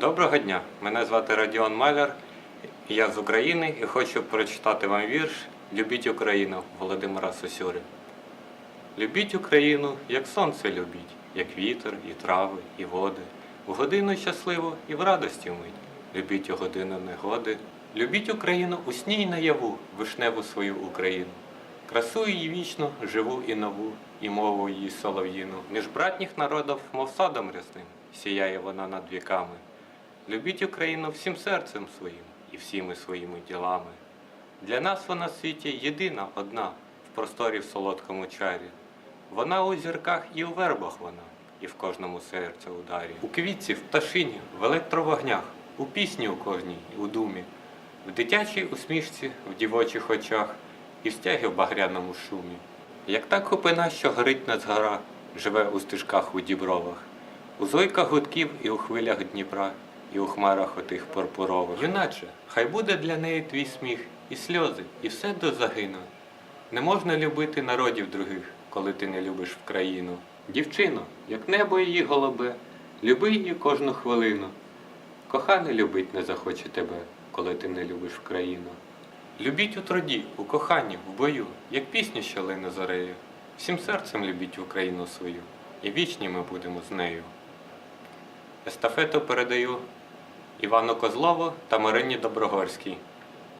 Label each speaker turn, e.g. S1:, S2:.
S1: Доброго дня! Мене звати Радіон Маляр. Я з України і хочу прочитати вам вірш Любіть Україну Володимира Сосюри. Любіть Україну, як сонце любіть, як вітер, і трави, і води. В годину щасливу і в радості мить. Любіть у годину негоди. Любіть Україну у сні й наяву, вишневу свою Україну. Красу її вічно, живу і нову, і мову її солов'їну. Між братніх народів, мов садом рясним, сіяє вона над віками. Любіть Україну всім серцем своїм і всіми своїми ділами. Для нас вона в світі єдина, одна, в просторі в солодкому чарі. Вона у зірках і у вербах вона, і в кожному серці ударі. У квітці, в пташині, в електровогнях, у пісні у кожній, у думі, в дитячій усмішці, в дівочих очах і в стягі в багряному шумі. Як та купина, що горить над згора, живе у стежках у дібровах, у зойках гудків і у хвилях Дніпра, і у хмарах отих пурпурових. Юначе, хай буде для неї твій сміх, і сльози, і все до загину. Не можна любити народів других, коли ти не любиш в країну. Дівчино, як небо її голубе, люби її кожну хвилину. Коханий любить не захоче тебе, коли ти не любиш в країну. Любіть у труді, у коханні, в бою, як пісню, що лине зорею. Всім серцем любіть Україну свою, і вічні ми будемо з нею. Естафету передаю Івану Козлову та Марині Доброгорській.